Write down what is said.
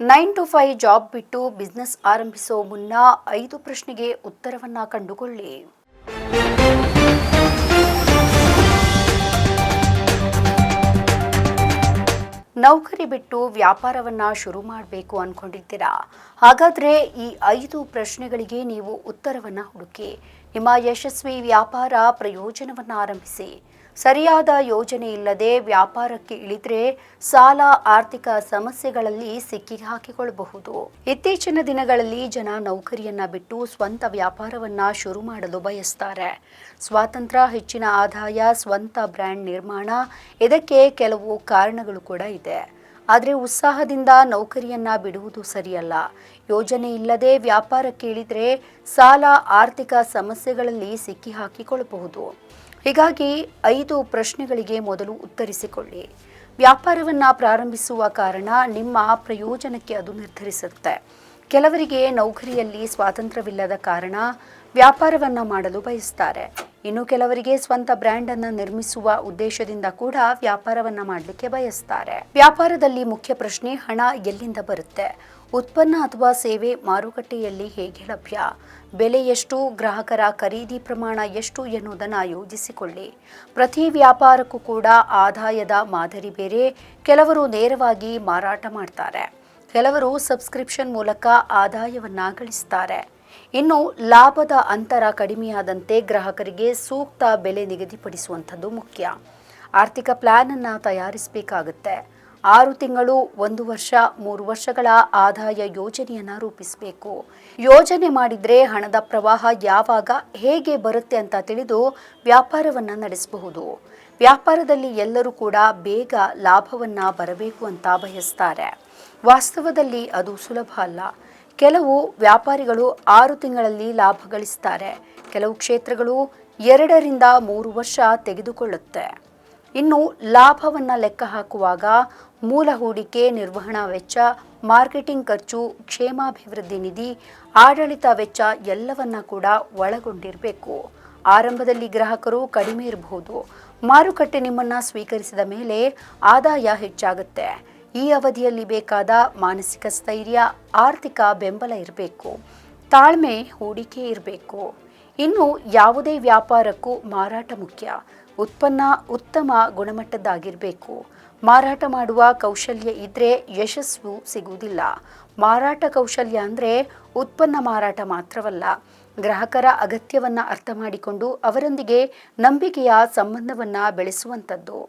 Nine to five job ಬಿಟ್ಟು business ಆರಂಭಿಸೋ ಮುನ್ನ ಐದು ಪ್ರಶ್ನೆಗೆ ಉತ್ತರವನ್ನ ಕಂಡುಕೊಳ್ಳಿ. ನೌಕರಿ ಬಿಟ್ಟು ವ್ಯಾಪಾರವನ್ನ ಶುರು ಮಾಡಬೇಕು ಅನ್ಕೊಂಡಿದ್ದೀರಾ? ಹಾಗಾದ್ರೆ ಈ ಐದು ಪ್ರಶ್ನೆಗಳಿಗೆ ನೀವು ಉತ್ತರವನ್ನ ಹುಡುಕಿ. ನಿಮ್ಮ ಯಶಸ್ವಿ ವ್ಯಾಪಾರ ಪ್ರಯೋಜನವನ್ನ ಆರಂಭಿಸಿ. ಸರಿಯಾದ ಯೋಜನೆ ಇಲ್ಲದೆ ವ್ಯಾಪಾರಕ್ಕೆ ಇಳಿದ್ರೆ ಸಾಲ, ಆರ್ಥಿಕ ಸಮಸ್ಯೆಗಳಲ್ಲಿ ಸಿಕ್ಕಿ ಹಾಕಿಕೊಳ್ಳಬಹುದು ಇತ್ತೀಚಿನ ದಿನಗಳಲ್ಲಿ ಜನ ನೌಕರಿಯನ್ನ ಬಿಟ್ಟು ಸ್ವಂತ ವ್ಯಾಪಾರವನ್ನ ಶುರು ಮಾಡಲು ಬಯಸ್ತಾರೆ. ಸ್ವಾತಂತ್ರ್ಯ ಹೆಚ್ಚಿನ ಆದಾಯ, ಸ್ವಂತ ಬ್ರ್ಯಾಂಡ್ ನಿರ್ಮಾಣ, ಇದಕ್ಕೆ ಕೆಲವು ಕಾರಣಗಳು ಕೂಡ ಇದೆ. ಆದರೆ ಉತ್ಸಾಹದಿಂದ ನೌಕರಿಯನ್ನ ಬಿಡುವುದು ಸರಿಯಲ್ಲ. ಯೋಜನೆ ಇಲ್ಲದೆ ವ್ಯಾಪಾರ ಕೇಳಿದರೆ ಸಾಲ, ಆರ್ಥಿಕ ಸಮಸ್ಯೆಗಳಲ್ಲಿ ಸಿಕ್ಕಿ ಹಾಕಿಕೊಳ್ಳಬಹುದು. ಹೀಗಾಗಿ ಐದು ಪ್ರಶ್ನೆಗಳಿಗೆ ಮೊದಲು ಉತ್ತರಿಸಿಕೊಳ್ಳಿ. ವ್ಯಾಪಾರವನ್ನ ಪ್ರಾರಂಭಿಸುವ ಕಾರಣ ನಿಮ್ಮ ಪ್ರಯೋಜನಕ್ಕೆ ಅದು ನಿರ್ಧರಿಸುತ್ತೆ. ಕೆಲವರಿಗೆ ನೌಕರಿಯಲ್ಲಿ ಸ್ವಾತಂತ್ರ್ಯವಿಲ್ಲದ ಕಾರಣ ವ್ಯಾಪಾರವನ್ನು ಮಾಡಲು ಬಯಸ್ತಾರೆ. ಇನ್ನು ಕೆಲವರಿಗೆ ಸ್ವಂತ ಬ್ರ್ಯಾಂಡ್ ಅನ್ನ ನಿರ್ಮಿಸುವ ಉದ್ದೇಶದಿಂದ ಕೂಡ ವ್ಯಾಪಾರವನ್ನ ಮಾಡಲಿಕ್ಕೆ ಬಯಸ್ತಾರೆ. ವ್ಯಾಪಾರದಲ್ಲಿ ಮುಖ್ಯ ಪ್ರಶ್ನೆ ಹಣ ಎಲ್ಲಿಂದ ಬರುತ್ತೆ? ಉತ್ಪನ್ನ ಅಥವಾ ಸೇವೆ ಮಾರುಕಟ್ಟೆಯಲ್ಲಿ ಹೇಗೆ ಲಭ್ಯ? ಬೆಲೆ ಎಷ್ಟು? ಗ್ರಾಹಕರ ಖರೀದಿ ಪ್ರಮಾಣ ಎಷ್ಟು ಎನ್ನುವುದನ್ನು ಯೋಜಿಸಿಕೊಳ್ಳಿ. ಪ್ರತಿ ವ್ಯಾಪಾರಕ್ಕೂ ಕೂಡ ಆದಾಯದ ಮಾದರಿ ಬೇರೆ, ಕೆಲವರು ನೇರವಾಗಿ ಮಾರಾಟ ಮಾಡ್ತಾರೆ. ಕೆಲವರು ಸಬ್ಸ್ಕ್ರಿಪ್ಷನ್ ಮೂಲಕ ಆದಾಯವನ್ನ ಗಳಿಸ್ತಾರೆ. ಇನ್ನು ಲಾಭದ ಅಂತರ ಕಡಿಮೆಯಾದಂತೆ ಗ್ರಾಹಕರಿಗೆ ಸೂಕ್ತ ಬೆಲೆ ನಿಗದಿಪಡಿಸುವಂಥದ್ದು ಮುಖ್ಯ. ಆರ್ಥಿಕ ಪ್ಲಾನ್ ಅನ್ನ ತಯಾರಿಸಬೇಕಾಗುತ್ತೆ. ಆರು ತಿಂಗಳು, ಒಂದು ವರ್ಷ, ಮೂರು ವರ್ಷಗಳ ಆದಾಯ ಯೋಜನೆಯನ್ನ ರೂಪಿಸಬೇಕು. ಯೋಜನೆ ಮಾಡಿದ್ರೆ ಹಣದ ಪ್ರವಾಹ ಯಾವಾಗ, ಹೇಗೆ ಬರುತ್ತೆ ಅಂತ ತಿಳಿದು ವ್ಯಾಪಾರವನ್ನ ನಡೆಸಬಹುದು. ವ್ಯಾಪಾರದಲ್ಲಿ ಎಲ್ಲರೂ ಕೂಡ ಬೇಗ ಲಾಭವನ್ನ ಬರಬೇಕು ಅಂತ ಬಯಸ್ತಾರೆ. ವಾಸ್ತವದಲ್ಲಿ ಅದು ಸುಲಭ ಅಲ್ಲ. ಕೆಲವು ವ್ಯಾಪಾರಿಗಳು ಆರು ತಿಂಗಳಲ್ಲಿ ಲಾಭ ಗಳಿಸ್ತಾರೆ. ಕೆಲವು ಕ್ಷೇತ್ರಗಳು ಎರಡರಿಂದ ಮೂರು ವರ್ಷ ತೆಗೆದುಕೊಳ್ಳುತ್ತೆ. ಇನ್ನು ಲಾಭವನ್ನು ಲೆಕ್ಕ ಹಾಕುವಾಗ ಮೂಲ ಹೂಡಿಕೆ, ನಿರ್ವಹಣಾ ವೆಚ್ಚ, ಮಾರ್ಕೆಟಿಂಗ್ ಖರ್ಚು, ಕ್ಷೇಮಾಭಿವೃದ್ಧಿ ನಿಧಿ, ಆಡಳಿತ ವೆಚ್ಚ ಎಲ್ಲವನ್ನ ಕೂಡ ಒಳಗೊಂಡಿರಬೇಕು. ಆರಂಭದಲ್ಲಿ ಗ್ರಾಹಕರು ಕಡಿಮೆ ಇರಬಹುದು ಮಾರುಕಟ್ಟೆ ನಿಮ್ಮನ್ನ ಸ್ವೀಕರಿಸಿದ ಮೇಲೆ ಆದಾಯ ಹೆಚ್ಚಾಗುತ್ತೆ. ಈ ಅವಧಿಯಲ್ಲಿ ಬೇಕಾದ ಮಾನಸಿಕ ಸ್ಥೈರ್ಯ, ಆರ್ಥಿಕ ಬೆಂಬಲ ಇರಬೇಕು. ತಾಳ್ಮೆ, ಹೂಡಿಕೆ ಇರಬೇಕು. ಇನ್ನು ಯಾವುದೇ ವ್ಯಾಪಾರಕ್ಕೂ ಮಾರಾಟ ಮುಖ್ಯ. ಉತ್ಪನ್ನ ಉತ್ತಮ ಗುಣಮಟ್ಟದ್ದಾಗಿರಬೇಕು. ಮಾರಾಟ ಮಾಡುವ ಕೌಶಲ್ಯ ಇದ್ರೆ ಯಶಸ್ಸು ಸಿಗುವುದಿಲ್ಲ. ಮಾರಾಟ ಕೌಶಲ್ಯ ಅಂದರೆ ಉತ್ಪನ್ನ ಮಾರಾಟ ಮಾತ್ರವಲ್ಲ. ಗ್ರಾಹಕರ ಅಗತ್ಯವನ್ನು ಅರ್ಥ ಮಾಡಿಕೊಂಡು ಅವರೊಂದಿಗೆ ನಂಬಿಕೆಯ ಸಂಬಂಧವನ್ನು ಬೆಳೆಸುವಂಥದ್ದು.